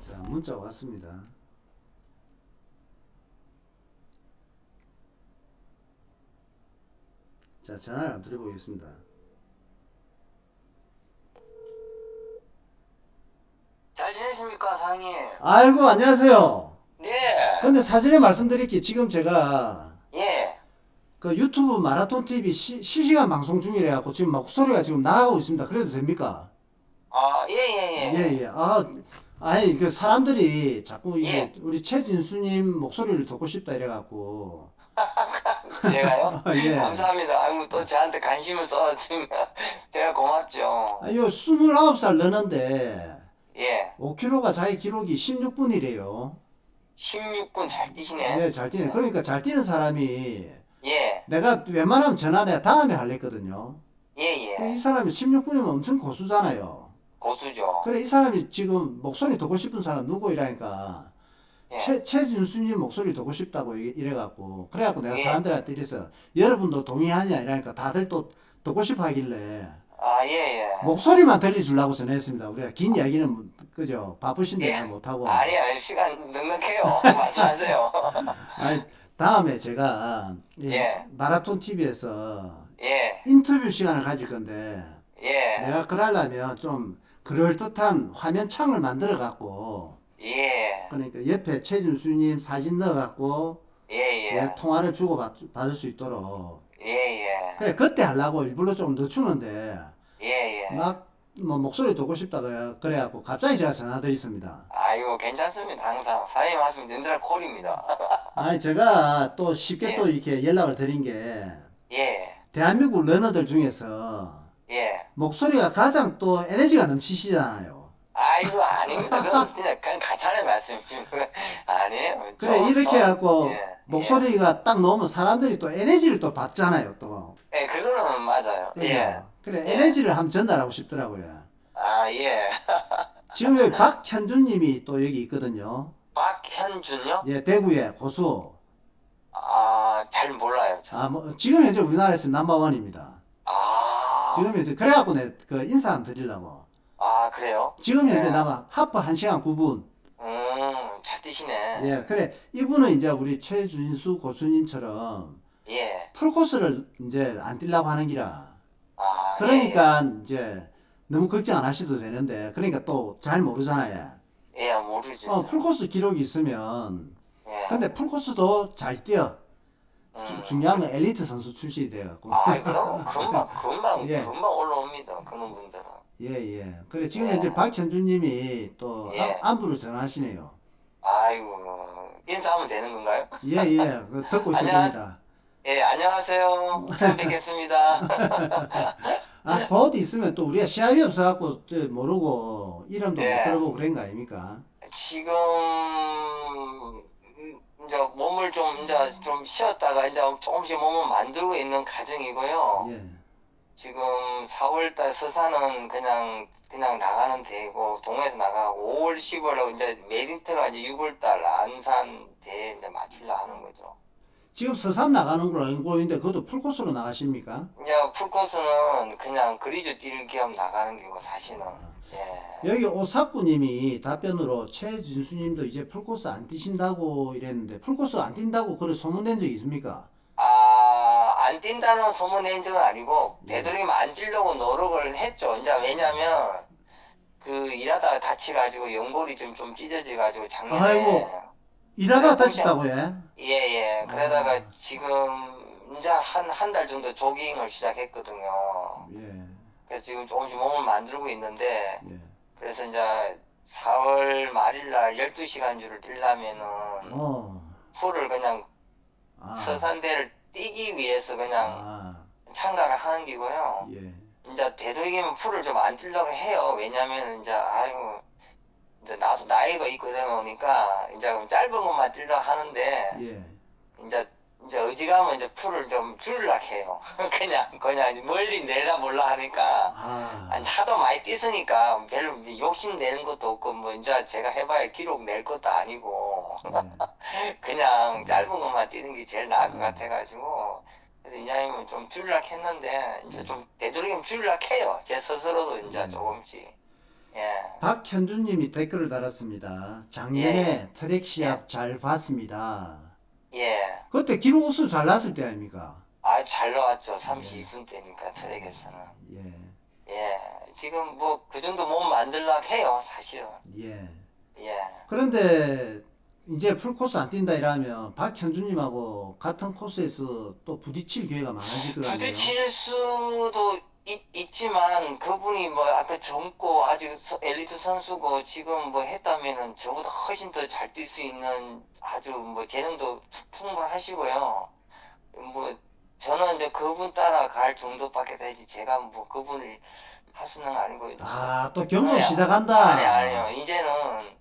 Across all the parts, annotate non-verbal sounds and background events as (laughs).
자, 문자 왔습니다. 자, 전화를 한번 드려보겠습니다. 잘 지내십니까, 사장님? 아이고, 안녕하세요. 네. 근데 사전에 말씀드릴게 지금 제가 예. 그 유튜브 마라톤 TV 시, 실시간 방송 중이래 갖고 지금 목소리가 지금 나가고 있습니다. 그래도 됩니까? 아, 예, 예, 예. 예, 예. 아, 아니 그 사람들이 자꾸 예. 우리 최진수님 목소리를 듣고 싶다 이래 갖고 (laughs) 제가요? (laughs) 예. 감사합니다. 아이고, 또 저한테 관심을 써주면 (laughs) 제가 고맙죠. 아, 요 29살 넣는데 예. 5km가 자기 기록이 16분이래요. 16분 잘 뛰시네. 네, 잘 뛰네. 그러니까 잘 뛰는 사람이 예. 내가 웬만하면 전화 내가 다음에 할랬거든요. 예, 이 예. 사람이 16분이면 엄청 고수잖아요. 고수죠. 그래 이 사람이 지금 목소리 듣고 싶은 사람 누구 이라니까 예. 최 최진수님 목소리 듣고 싶다고 이- 이래갖고 그래갖고 내가 예. 사람들한테 이래서 여러분도 동의하냐 이러니까 다들 또 듣고 싶어 하길래 아, 예, 예. 목소리만 들려주려고 전화했습니다. 우리가 긴 이야기는 뭐, 그죠 바쁘신데 예. 잘 못하고 아니, 아니, 시간 넉넉해요. 말씀하세요. (laughs) 아니, 다음에 제가 이 예. 마라톤 TV에서 예, 인터뷰 시간을 가질 건데 예, 내가 그러려면 좀 그럴듯한 화면 창을 만들어 갖고 예, 그러니까 옆에 최준수님 사진 넣어 갖고 예, 예, 예, 통화를 주고 받, 받을 수 있도록 예, 예, 그래 그때 하려고 일부러 좀 늦추는데 예, 예. 막 뭐 목소리 듣고 싶다 그래 그래갖고 갑자기 제가 전화 드렸습니다. 아이고, 괜찮습니다. 항상. 사장님 말씀 연달아 콜입니다. (laughs) 아니 제가 또 쉽게 예. 또 이렇게 연락을 드린 게 예, 대한민국 러너들 중에서 예. 목소리가 가장 또 에너지가 넘치시잖아요. 아이고, 아닙니다. 그건 진짜 그냥 가차의 말씀이죠. (laughs) 아니에요. 그래 저- 이렇게 저- 해갖고 예, 목소리가 딱 넣으면 사람들이 또 에너지를 또 받잖아요 또. 예, 그거는 맞아요. 예. 그죠? 그래 예. 에너지를 한번 전달하고 싶더라고요. 아, 예. (laughs) 지금 여기 박현준님이 또 여기 있거든요. 박현준요? 예 대구의 고수. 아, 잘 몰라요. 저. 아뭐 지금 현재 우리나라에서 넘버원입니다. 아, 지금 현재 그래갖고 내그 인사 한번 드리려고. 아, 그래요? 지금 현재 예. 남아 하프 1시간 9분. 음, 잘 뛰시네. 예 그래 이분은 이제 우리 최준수 고수님처럼 예. 풀코스를 이제 안 뛰려고 하는 기라. 아, 그러니까 이제 너무 걱정 안 하셔도 되는데 그러니까 또 잘 모르잖아요. 예, 예, 모르죠. 어 풀코스 기록이 있으면 예. 근데 풀코스도 잘 뛰어. 주- 음. 중요한 건 엘리트 선수 출신이 돼갖고. 아, 그럼 금방, 금방, (laughs) 예. 금방 올라옵니다. 그런 분들은. 예예. 그래 지금 예. 현재 박현주님이 또 예. 안- 안부를 전하시네요. 아이고, 인사하면 되는 건가요? 예예. 그 듣고. (laughs) 겁니다. 예, 안녕하세요. 처음 뵙겠습니다. (laughs) 아곧 있으면 또 우리가 시합이 없어갖고 또 모르고 이름도 예. 못 들어보고 그런 거 아닙니까? 지금 음, 이제 몸을 좀 이제 좀 쉬었다가 이제 조금씩 몸을 만들고 있는 과정이고요. 예. 지금 4월달 서산은 그냥 그냥 나가는 대고 동에서 나가고 5월 10월 이제 메리트가 이제 6월달 안산 대에 이제 맞추려 하는 거죠. 지금 서산 나가는 걸로 알고 있는데 그것도 풀코스로 나가십니까? 이제 풀코스는 그냥 그리즈 뛰는 겸 나가는 게고 사실은 예. 여기 오사쿠님이 답변으로 최진수님도 이제 풀코스 안 뛰신다고 이랬는데 풀코스 안 뛴다고 그래 소문낸 적 있습니까? 아, 안 뛴다는 소문 낸 적은 아니고, 예. 되도록이면 안 뛰려고 노력을 했죠. 이제 왜냐면, 그, 일하다가 다치가지고, 연골이 좀, 좀 찢어져가지고, 작년에. 아이고. 일하다가 그래, 다쳤다고 해? 예, 예. 그러다가 아. 지금, 이제 한, 한 달 정도 조깅을 시작했거든요. 예, 그래서 지금 조금씩 몸을 만들고 있는데, 예. 그래서 이제 4월 말일 날 12시간주를 뛰려면은, 어, 풀을 그냥 아, 서산대를 뛰기 위해서 그냥 아, 참가를 하는 기고요. 예, 이제 되도록이면 풀을 좀 안 뛰려고 해요. 왜냐면 이제 아이고 이제 나도 나이가 있고 이러다 보니까 이제 짧은 것만 뛰려 하는데 예, 이제 이제 어지간하면 이제 풀을 좀 줄이려고 해요. (laughs) 그냥 그냥 멀리 내려 몰라 하니까 아, 아니 하도 많이 뛰으니까 별로 욕심 내는 것도 없고 뭐 이제 제가 해봐야 기록 낼 것도 아니고 예. (laughs) 그냥 짧은 것만 뛰는 게 제일 나을 것 같아가지고 그래서 이냐면 좀 줄이려고 했는데 이제 좀 되도록이면 줄이려고 해요 제 스스로도 이제 음. 조금씩 예. 박현주님이 댓글을 달았습니다. 작년에 트랙 시합 잘 봤습니다. 예. 그때 기록 우수 잘 났을 때 아닙니까? 아, 잘 나왔죠. 32분 때니까 트랙에서는. 예, 예. 지금 뭐 그 정도 몸 만들려고 해요, 사실은. 예. 예. 그런데 이제 풀코스 안 뛴다 이러면 박현주님하고 같은 코스에서 또 부딪힐 기회가 많아질 것 같네요. 부딪힐 수도 있, 있지만 그분이 뭐 아까 젊고 아직 서- 엘리트 선수고 지금 뭐 했다면은 저보다 훨씬 더 잘 뛸 수 있는 아주 뭐 재능도 풍부하시고요. 뭐 저는 이제 그분 따라갈 정도밖에 되지 제가 뭐 그분을 할 수는 아니고 아, 또 아니요. 시작한다. 아니 아니요 이제는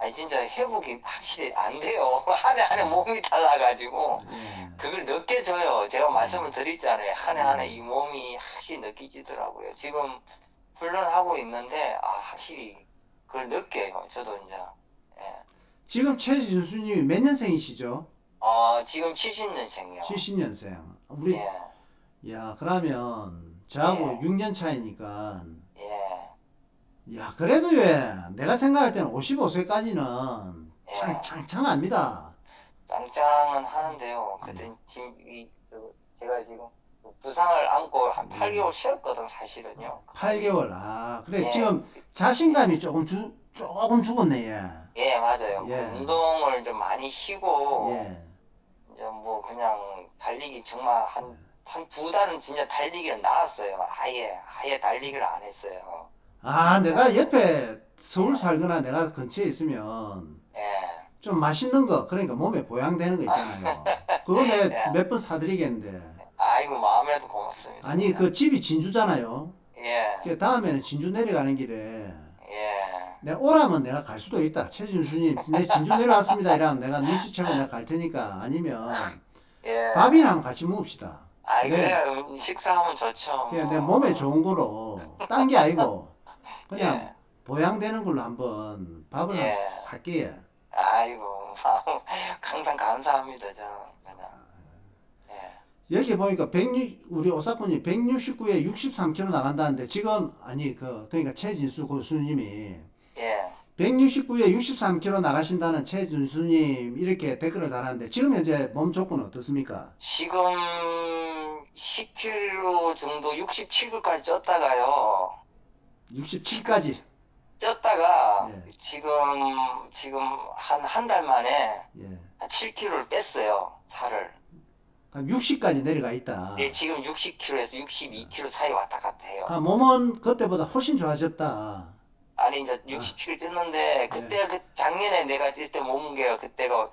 아니 진짜 회복이 확실히 안 돼요 한 해 한 해 몸이 달라가지고 예. 그걸 느껴져요. 제가 말씀을 드렸잖아요. 한 해 한 해 이 몸이 확실히 느껴지더라고요. 지금 훈련하고 있는데 아 확실히 그걸 느껴요. 저도 이제. 예. 지금 최진수님이 몇 년생이시죠? 어 지금 70년생이요. 70년생. 우리 예. 야 그러면 저하고 예. 6년 차이니까 예. 야 그래도 왜 내가 생각할 때는 55세까지는 예. 창, 창창합니다. 짱짱은 하는데요. 그때 지금 이 그, 제가 지금 부상을 안고 한 8개월 쉬었거든 사실은요. 8개월. 아 그래 예. 지금 자신감이 조금 주 조금 죽었네 얘. 예 맞아요. 예. 그 운동을 좀 많이 쉬고 예. 이제 뭐 그냥 달리기 정말 한 한 두 달은 진짜 달리기를 나왔어요. 아예 아예 달리기를 안 했어요. 아 내가 옆에 서울 살거나 내가 근처에 있으면 예. 좀 맛있는 거 그러니까 몸에 보양되는 거 있잖아요. (laughs) 그거 예. 몇번 사드리겠는데. 아이고 마음에도 고맙습니다. 아니 그 집이 진주잖아요. 예. 그 다음에는 진주 내려가는 길에 예. 내가 오라면 내가 갈 수도 있다. 최진수님, 내 진주 내려왔습니다. 이러면 내가 눈치채고 내가 갈 테니까 아니면 예. 밥이랑 같이 먹읍시다. 아이 네. 그래 음, 식사하면 좋죠. 그냥 뭐. 내 몸에 좋은 거로 딴 게 아니고 그냥 예. 보양되는 걸로 한번 밥을 예. 한 살게요. 아이고 항상 감사합니다 저 그냥. 예. 여기 보니까 106, 우리 오사콘이 169에 63kg 나간다는데 지금 아니 그 그러니까 최진수 교수님이 예. 169에 63kg 나가신다는 최준수님 이렇게 댓글을 달았는데 지금 현재 몸 조건은 어떻습니까? 지금 10kg 정도 67kg까지 쪘다가요. 67까지. 쪘다가 예. 지금 지금 한 한 달 만에 예. 한 7kg를 뺐어요 살을. 그럼 60까지 내려가 있다. 예, 지금 60kg에서 62kg 사이 왔다 갔다 해요. 아, 몸은 그때보다 훨씬 좋아졌다. 아니 이제 60kg 쪘는데 그때 그 작년에 내가 뛸 때 몸무게가 그때가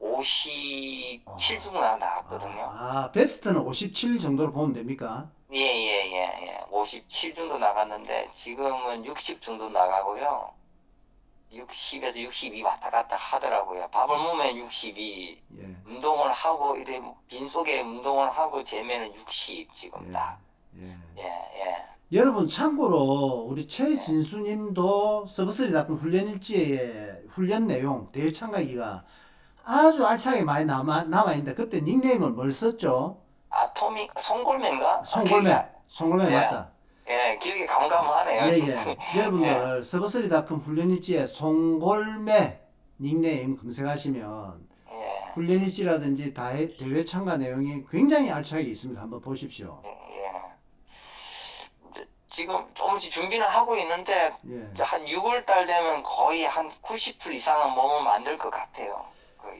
57 정도 나갔거든요. 아, 아, 베스트는 57 정도로 보면 됩니까? 예예예 예, 예. 57 정도 나갔는데 지금은 60 정도 나가고요. 60에서 62 왔다 갔다 하더라고요. 밥을 먹으면 62, 예. 운동을 하고 이래 빈속에 운동을 하고 재면은 60 지금 예. 딱. 예. 예 예. 여러분 참고로 우리 최진수님도 서브스리 닷컴 훈련 일지에 훈련 내용 대회 참가기가 아주 알차게 많이 남아 남아 있는데 그때 닉네임을 뭘 썼죠? 아토믹 송골매인가? 송골매. 아, 송골매 예. 맞다. 예, 기억이 감감하네요. 예 예. (laughs) 여러분들 서브스리닷컴 훈련 일지에 송골매 닉네임 검색하시면 예. 훈련 일지라든지 다해- 대회 참가 내용이 굉장히 알차게 있습니다. 한번 보십시오. 예. 이제 지금 조금씩 준비는 하고 있는데 예. 이제 한 6월 달 되면 거의 한 90% 이상은 몸을 만들 것 같아요.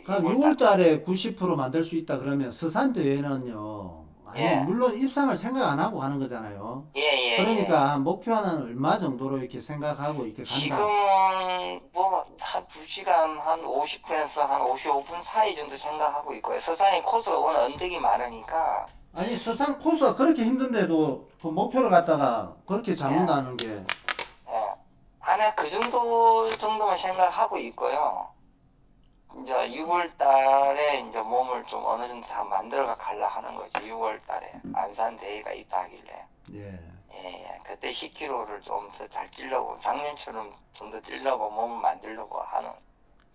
그럼 6월 6월 달에 90% 만들 수 있다 그러면 서산 대회는요. 아니 예. 물론 입상을 생각 안 하고 가는 거잖아요. 예, 예, 예. 그러니까 목표는 얼마 정도로 이렇게 생각하고 이렇게 간다. 지금은 뭐한 2시간 한 50분에서 한 55분 사이 정도 생각하고 있고요. 서산이 코스가 워낙 언덕이 많으니까 아니 서산 코스가 그렇게 힘든데도 그 목표를 갖다가 그렇게 잡는다는 게 예. 안에 그 정도 정도만 생각하고 있고요. 이제 6월 달에 이제 몸을 좀 어느 정도 다 만들어 가려 하는 거죠. 6월 달에 안산 대회가 있다 하길래. 예. 예, 예. 그때 10kg를 좀 더잘 뛰려고 작년처럼 좀더 뛰려고 몸을 만들려고 하는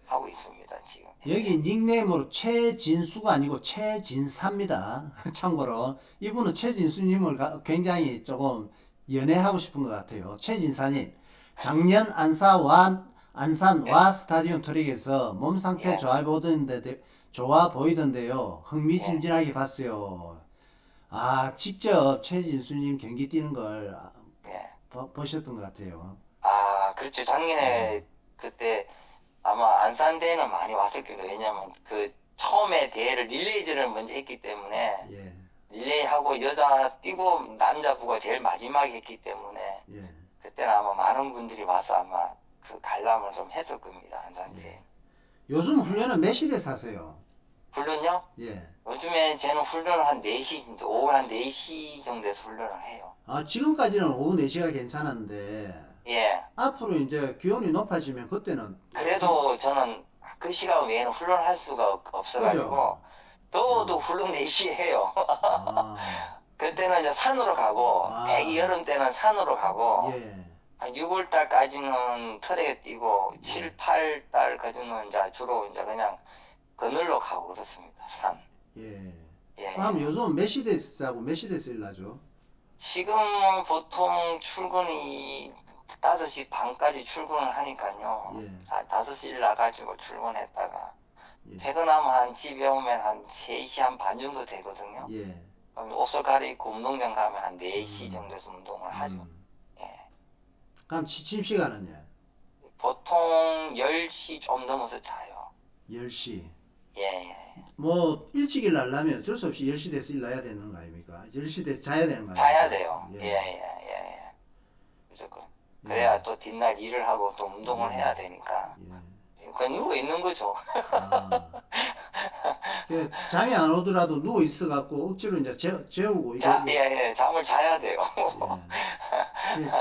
하고 있습니다, 지금. 여기 닉네임으로 최진수가 아니고 최진사입니다. (laughs) 참고로 이분은 최진수님을 가- 굉장히 조금 연애하고 싶은 것 같아요. 최진사님, 작년 안사와 안산 예. 와 스타디움 트랙에서 몸 상태 예. 좋아 보이던데 좋아 보이던데요. 흥미진진하게 봤어요. 아 직접 최진수님 경기 뛰는 걸 아, 예. 보- 보셨던 것 같아요. 아, 그렇죠. 작년에 음. 그때 아마 안산 대회는 많이 왔을 거예요. 왜냐면 그 처음에 대회를 릴레이즈를 먼저 했기 때문에 예, 릴레이하고 여자 뛰고 남자 부가 제일 마지막에 했기 때문에 예. 그때는 아마 많은 분들이 와서 아마 그 관람을 좀 했을 겁니다. 안산 대회. 예. 요즘 훈련은 몇 시대에서 하세요? 훈련요? 예. 요즘에 저는 훈련을 한 4시, 오후 한 4시 정도에서 훈련을 해요. 아 지금까지는 오후 4시가 괜찮았는데 예. 앞으로 이제 기온이 높아지면 그때는 그래도 저는 그 시간 외에는 훈련을 할 수가 없- 없어가지고 그죠? 더워도 훈련 4시에 해요. 아, (laughs) 그때는 이제 산으로 가고 아. 애기 여름 때는 산으로 가고 예. 한 6월 달까지는 트랙에 뛰고 예. 7, 8 달까지는 이제 주로 이제 그냥 그늘로 가고 그렇습니다. 산. 예. 예. 그럼 요즘 몇 시대에서 하고 몇 시대에서 일나죠? 지금은 보통 출근이 5시 반까지 출근을 하니까요. 예. 아, 5시 일 나가지고 출근했다가 예. 퇴근하면 한 집에 오면 한 3시 한 반 정도 되거든요. 예. 그럼 옷을 갈아입고 운동장 가면 한 4시 음. 정도에서 운동을 하죠. 음. 예. 그럼 취침 시간은요? 보통 10시 좀 넘어서 자요. 10시. 예, 예. 뭐 일찍 일하려면 어쩔 수 없이 10시 돼서 일나야 되는 거 아닙니까? 10시 돼서 자야 되는 거 아닙니까? 자야 돼요. 예, 예. 예, 예, 예. 무조건. 그래야 또 뒷날 일을 하고 또 운동을 음. 해야 되니까. 예. 그냥 누워 있는 거죠. 아. (laughs) 그 잠이 안 오더라도 누워 있어 갖고 억지로 이제 재, 재우고 자, 예, 예. 잠을 자야 돼요. 예. (laughs) 그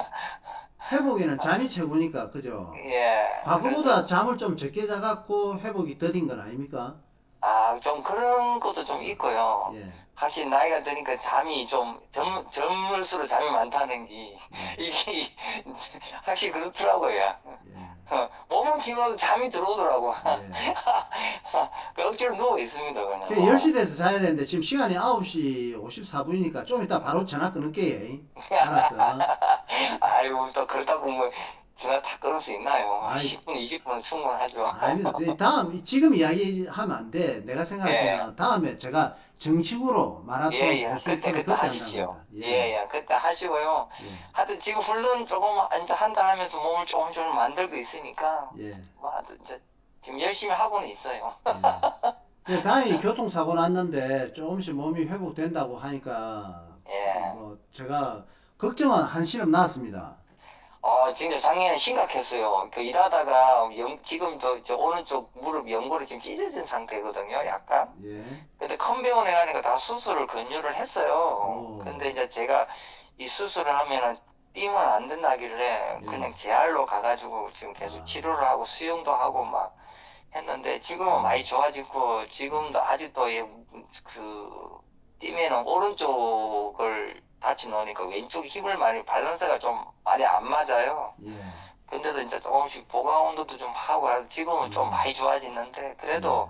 회복에는 잠이 최고니까 그죠? 예. 과거보다 그래서, 잠을 좀 적게 자갖고 회복이 더딘 건 아닙니까? 아, 좀 그런 것도 좀 있고요. 예. 확실히 나이가 드니까 잠이 좀 젊, 젊을수록 잠이 많다는 게 이게 (laughs) 확실히 그렇더라고요. 예. 어, (laughs) 몸은 피곤해도 잠이 들어오더라고. 예. (laughs) 그 억지로 누워 있습니다 그냥. 그 10시 돼서 자야 되는데 지금 시간이 9시 54분이니까 좀 이따 바로 전화 끊을게요. 알았어. 아이고 또 그러다고 뭐 전화 다 끊을 수 있나요? 아이. 10분, 20분은 충분하죠. 아닙니다. 네, 다음 지금 이야기하면 안 돼. 내가 생각할 예. 때는 다음에 제가 정식으로 마라톤 예, 예. 고수 그때 그때 그때 하십시오. 한다고 예, 합니다. 예. 그때 하시고요. 예. 하여튼 지금 훈련 조금 이제 한달 하면서 몸을 조금 좀 만들고 있으니까 예. 예. 뭐 하여튼 이제 지금 열심히 하고는 있어요. 예. 다행히 교통사고 났는데 조금씩 몸이 회복된다고 하니까 예. 뭐 제가 걱정은 한시름 났습니다. 어, 진짜 작년에 심각했어요. 그 일하다가 연, 지금 저, 저 오른쪽 무릎 연골이 지금 찢어진 상태거든요, 약간. 예. 근데 컴병원에 가니까 다 수술을 권유를 했어요. 오. 근데 이제 제가 이 수술을 하면은 뛰면 안 된다길래 예. 그냥 재활로 가가지고 지금 계속 아. 치료를 하고 수영도 하고 막 했는데 지금은 음. 많이 좋아지고 지금도 아직도 예, 그 뛰면은 오른쪽을 다치 놓으니까 왼쪽 힘을 많이 밸런스가 좀 많이 안 맞아요. 예. 근데도 이제 조금씩 보강 운동도 좀 하고 해서 지금은 좀 음. 많이 좋아지는데 그래도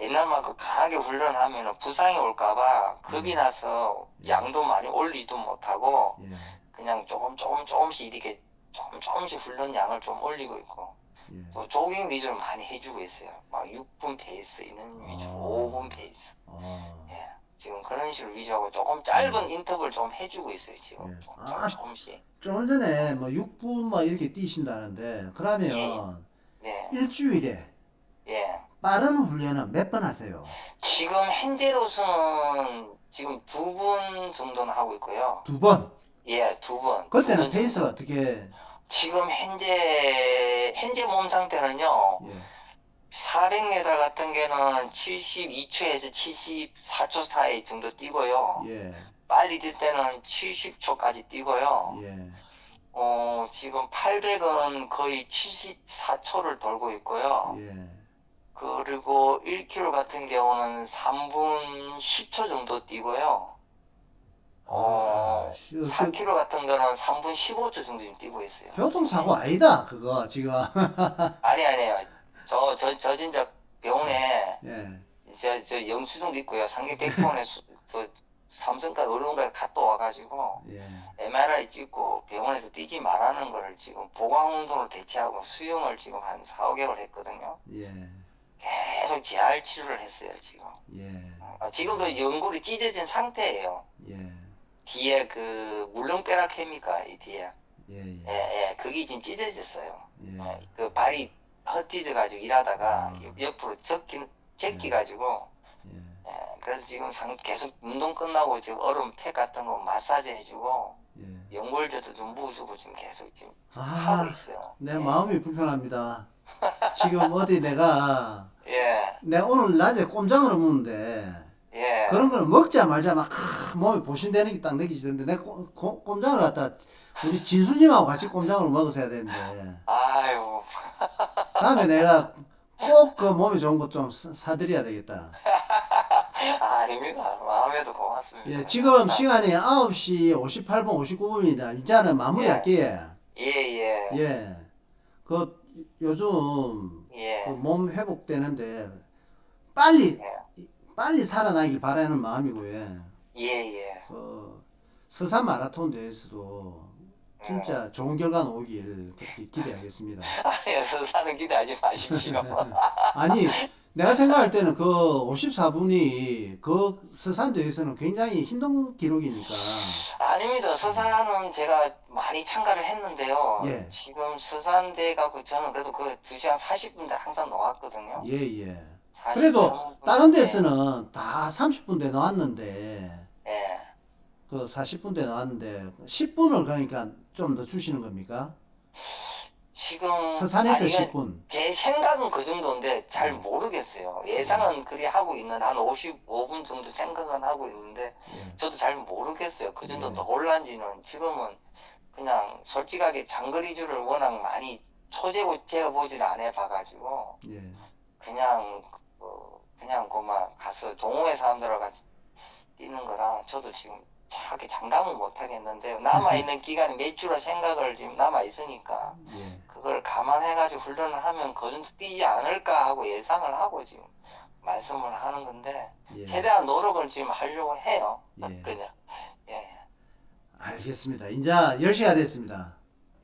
옛날만큼 강하게 훈련하면 부상이 올까봐 겁이 음. 나서 예. 양도 많이 올리지도 못하고 예. 그냥 조금 조금 조금씩 이렇게 조금 조금씩 훈련 양을 좀 올리고 있고 예. 또 조깅 위주로 많이 해주고 있어요. 막 6분 페이스 있는 위주로 아. 5분 페이스 어. 예. 지금 그런 식으로 위주하고 조금 짧은 인터벌 좀 해주고 있어요 지금 음. 예. 조금 아. 조금씩 좀 전에 뭐 6분 뭐 이렇게 뛰신다는데 그러면 네 일주일에 예. 빠른 훈련은 몇 번 하세요? 지금 현재로서는 지금 두분 정도는 하고 있고요. 두 번. 예, 두 분. 그때는 두분 페이스가. 어떻게? 지금 현재 현재 몸 상태는요. 예. 400m 같은 게는 72초에서 74초 사이 정도 뛰고요. 예. 빨리 뛸 때는 70초까지 뛰고요. 예. 어, 지금 800은 거의 74초를 돌고 있고요. 예. 그리고 1km 같은 경우는 3분 10초 정도 뛰고요. 어, 아, 씨, 그 4km 같은 거는 3분 15초 정도 지금 뛰고 있어요. 교통사고 아니다 그거 지금. 아니, 아니에요. 저, 저, 저 진짜 병원에, 예. 저, 저 영수증도 있고요. 상계 백번에 수, 저, 삼성까지 어른까지 갔다 와가지고 예. MRI 찍고 병원에서 뛰지 말라는 거를 지금 보강운동으로 대체하고 수영을 지금 한 4, 5개월 했거든요. 예. 계속 재활 치료를 했어요, 지금. 예. 어, 지금도 연골이 찢어진 상태예요. 예. 뒤에 그 물렁빼락합니까, 이 뒤에. 예. 예, 예. 예, 그게 지금 찢어졌어요. 예. 어, 그 발이 헛디져가지고 일하다가 아. 옆- 옆으로 적기, 제끼 가지고 예. 예, 그래서 지금 상, 계속 운동 끝나고 지금 얼음 팩 같은 거 마사지 해주고 예. 연골제도 좀 부어주고 지금 계속 지금 아, 하고 있어요. 내 예. 마음이 불편합니다. 지금 어디 내가 (laughs) 예, 내가 오늘 낮에 꼼장어를 먹는데 예. 그런 거는 먹자 말자 막 아, 몸이 보신되는 게 딱 느껴지던데 내가 꼼- 꼼- 꼼장어를 갖다 우리 진수님하고 같이 꼼장어를 먹었어야 되는데 아유, (laughs) 다음에 내가 꼭 그 몸에 좋은 것 좀 사드려야 되겠다. 아, (laughs) 아닙니다. 마음에도 고맙습니다. 예, 지금 시간이 9시 58분 59분입니다. 이제는 마무리할게요. 예, 예, 예. 그 요즘 예, 그 몸 회복되는데 빨리 예. 빨리 살아나길 바라는 마음이고요. 예, 예. 그 서산 마라톤 대회에서도 진짜 좋은 결과 나오길 그렇게 기대하겠습니다. 여기서 사는 기대하지 마십시오. (laughs) 아니 내가 생각할 때는 그 54분이 그 서산 대회에서는 굉장히 힘든 기록이니까 아닙니다. 서산은 제가 많이 참가를 했는데요. 예. 지금 서산대 가고 저는 그래도 그 2시간 40분대 항상 나왔거든요. 예예. 40 그래도. 다른 데서는 다 30분대 나왔는데 예. 그 40분대 나왔는데 10분을 그러니까 좀 더 주시는 겁니까? 지금 서산에서 아니, 이건 10분. 제 생각은 그 정도인데 잘 음. 모르겠어요. 예상은 그리 하고 있는 한 55분 정도 생각은 하고 있는데 예. 저도 잘 모르겠어요. 그 정도 네. 놀란지는 지금은 그냥 솔직하게 장거리주를 워낙 많이 초재고 보지를 안 해봐가지고 예. 그냥 어, 그냥 그만 가서 동호회 사람들하고 같이 뛰는 거라 저도 지금 정확히 장담은 못 하겠는데 남아 있는 (laughs) 기간이 몇 주라 생각을 지금 남아 있으니까 예. 그걸 감안해가지고 훈련을 하면 그 정도 뛰지 않을까 하고 예상을 하고 지금 말씀을 하는 건데 예. 최대한 노력을 지금 하려고 해요. 예. 그냥 예 알겠습니다. 이제 10시가 됐습니다.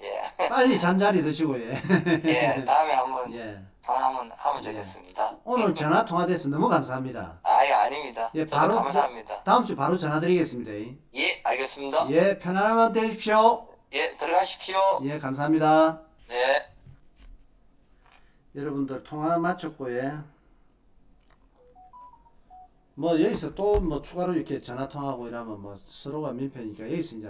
예. 빨리 잠자리 드시고 예. (laughs) 예, 다음에 한번 예. 전화하면 하면 예. 되겠습니다. 오늘 전화 통화돼서 너무 감사합니다. 아예 아닙니다. 예, 저도 바로 감사합니다. 다음 주 바로 전화 드리겠습니다. 예, 알겠습니다. 예, 편안한 밤 되십시오. 예, 들어가십시오. 예, 감사합니다. 네. 여러분들 통화 마쳤고 예. 뭐 여기서 또 뭐 추가로 이렇게 전화 통화하고 이러면 뭐 서로가 민폐니까 여기서 이제